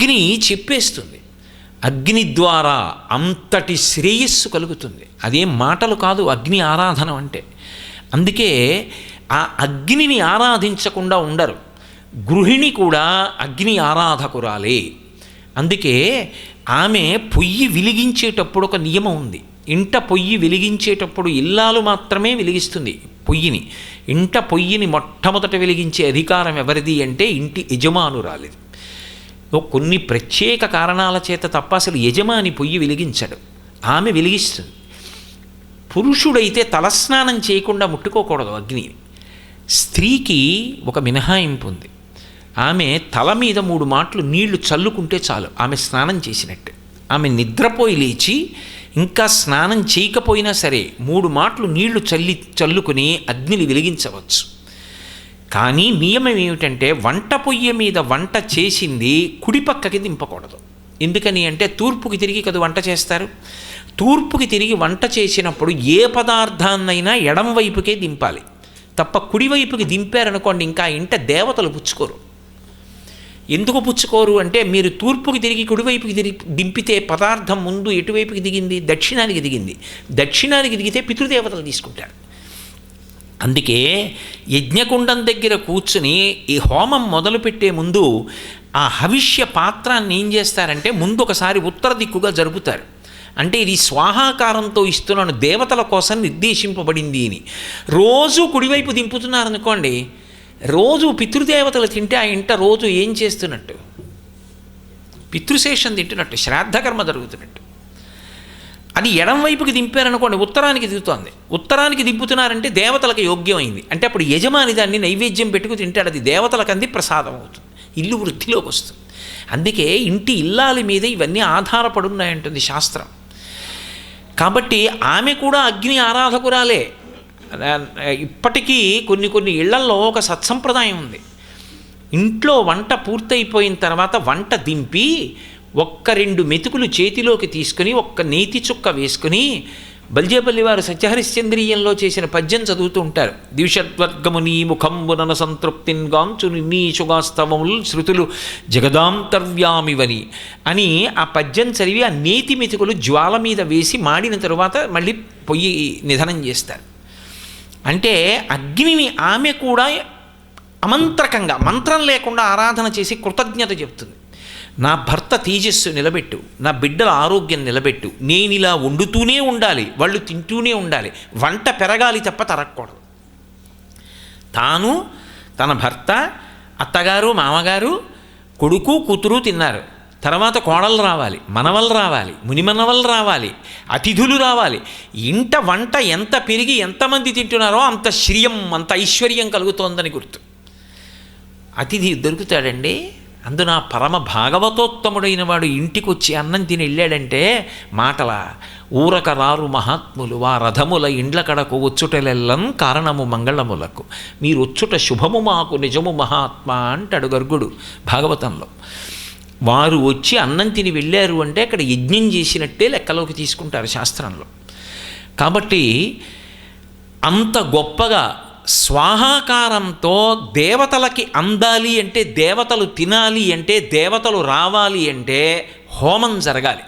అగ్ని చెప్పేస్తుంది. అగ్ని ద్వారా అంతటి శ్రేయస్సు కలుగుతుంది. అదేం మాటలు కాదు అగ్ని ఆరాధన అంటే. అందుకే ఆ అగ్నిని ఆరాధించకుండా ఉండరు. గృహిణి కూడా అగ్ని ఆరాధకురాలే. అందుకే ఆమె పొయ్యి వెలిగించేటప్పుడు ఒక నియమం ఉంది. ఇంట పొయ్యి వెలిగించేటప్పుడు ఇల్లాలు మాత్రమే వెలిగిస్తుంది పొయ్యిని. ఇంట పొయ్యిని మొట్టమొదట వెలిగించే అధికారం ఎవరిది అంటే ఇంటి యజమానురాలిది. కొన్ని ప్రత్యేక కారణాల చేత తప్ప అసలు యజమాని పొయ్యి వెలిగించడు. ఆమె వెలిగిస్తుంది. పురుషుడైతే తలస్నానం చేయకుండా ముట్టుకోకూడదు అగ్నిని స్త్రీకి ఒక మినహాయింపు ఉంది. ఆమె తల మీద మూడు మాటలు నీళ్ళు చల్లుకుంటే చాలు. ఆమె స్నానం చేసినట్టు. ఆమె నిద్రపోయి లేచి ఇంకా స్నానం చేయకపోయినా సరే మూడు మాటలు నీళ్ళు చల్లి చల్లుకుని అగ్నిని వెలిగించవచ్చు. కానీ నియమం ఏమిటంటే వంట పొయ్యి మీద వంట చేసింది కుడిపక్కకి దింపకూడదు. ఎందుకని అంటే తూర్పుకి తిరిగి కదా వంట చేస్తారు? తూర్పుకి తిరిగి వంట చేసినప్పుడు ఏ పదార్థాన్నైనా ఎడమవైపుకే దింపాలి. తప్ప కుడివైపుకి దింపారనుకోండి ఇంకా ఇంట దేవతలు పుచ్చుకోరు. ఎందుకు పుచ్చుకోరు అంటే మీరు తూర్పుకి తిరిగి కుడివైపుకి తిరిగి దింపితే పదార్థం ముందు ఎటువైపుకి దిగింది? దక్షిణానికి దిగింది. దక్షిణానికి దిగితే పితృదేవతలు తీసుకుంటారు. అందుకే యజ్ఞకుండం దగ్గర కూర్చుని ఈ హోమం మొదలుపెట్టే ముందు ఆ హవిష్య పాత్రాన్ని ఏం చేస్తారంటే ముందు ఒకసారి ఉత్తర దిక్కుగా జరుపుతారు. అంటే ఇది స్వాహాకారంతో ఇస్తున్నాను దేవతల కోసం నిర్దేశింపబడింది అని. రోజు కుడివైపు దింపుతున్నారనుకోండి రోజు పితృదేవతలు తింటే ఆ ఇంట రోజు ఏం చేస్తున్నట్టు? పితృశేషం తింటున్నట్టు శ్రాద్ధకర్మ జరుగుతున్నట్టు. అది ఎడం వైపుకి దింపారనుకోండి ఉత్తరానికి దిగుతోంది. ఉత్తరానికి దింపుతున్నారంటే దేవతలకు యోగ్యమైంది. అంటే అప్పుడు యజమాని దాన్ని నైవేద్యం పెట్టుకు తింటాడు. అది దేవతలకు అంది ప్రసాదం అవుతుంది. ఇల్లు వృద్ధిలోకి వస్తుంది. అందుకే ఇంటి ఇల్లాలి మీద ఇవన్నీ ఆధారపడి ఉన్నాయంటుంది శాస్త్రం. కాబట్టి ఆమె కూడా అగ్ని ఆరాధకురాలే. ఇప్పటికీ కొన్ని కొన్ని ఇళ్ళల్లో ఒక సత్సంప్రదాయం ఉంది. ఇంట్లో వంట పూర్తయిపోయిన తర్వాత వంట దింపి ఒక్క రెండు మెతుకులు చేతిలోకి తీసుకుని ఒక్క నేతి చుక్క వేసుకుని బల్జేపల్లి వారు సత్యహరిశ్చంద్రీయంలో చేసిన పద్యం చదువుతూ ఉంటారు. ద్విషద్వర్గముని ముఖంబునన సంతృప్తిన్ గాంచు నీచుగాస్తవములు శృతులు జగదాంతర్వ్యామివని అని ఆ పద్యం చదివి ఆ నేతి మెతుకులు జ్వాల మీద వేసి మాడిన తరువాత మళ్ళీ పొయ్యి నిధనం చేస్తారు. అంటే అగ్నిని ఆమె కూడా అమంత్రకంగా మంత్రం లేకుండా ఆరాధన చేసి కృతజ్ఞత చెప్తుంది. నా భర్త తేజస్సు నిలబెట్టు నా బిడ్డల ఆరోగ్యం నిలబెట్టు. నేను ఇలా వండుతూనే ఉండాలి వాళ్ళు తింటూనే ఉండాలి. వంట పెరగాలి తప్ప తరగకూడదు. తాను తన భర్త అత్తగారు మామగారు కొడుకు కూతురు తిన్నారు. తర్వాత కోడలు రావాలి మనవలు రావాలి మునిమనవలు రావాలి అతిథులు రావాలి. ఇంట వంట ఎంత పెరిగి ఎంతమంది తింటున్నారో అంత శ్రియం అంత ఐశ్వర్యం కలుగుతోందని గుర్తు. అతిథి దొరుకుతాడండి. అందున పరమ భాగవతోత్తముడైన వాడు ఇంటికి వచ్చి అన్నం తిని వెళ్ళాడంటే మాటల ఊరక రారు మహాత్ములు వా రథముల ఇండ్ల కడకు వచ్చుటలెల్లం కారణము మంగళములకు. మీరు వచ్చుట శుభము మాకు నిజము మహాత్మా అంటాడు గర్గుడు భాగవతంలో. వారు వచ్చి అన్నం తిని వెళ్ళారు అంటే అక్కడ యజ్ఞం చేసినట్టే లెక్కలోకి తీసుకుంటారు శాస్త్రంలో. కాబట్టి అంత గొప్పగా స్వాహాకారంతో దేవతలకి అందాలి అంటే దేవతలు తినాలి అంటే దేవతలు రావాలి అంటే హోమం జరగాలి.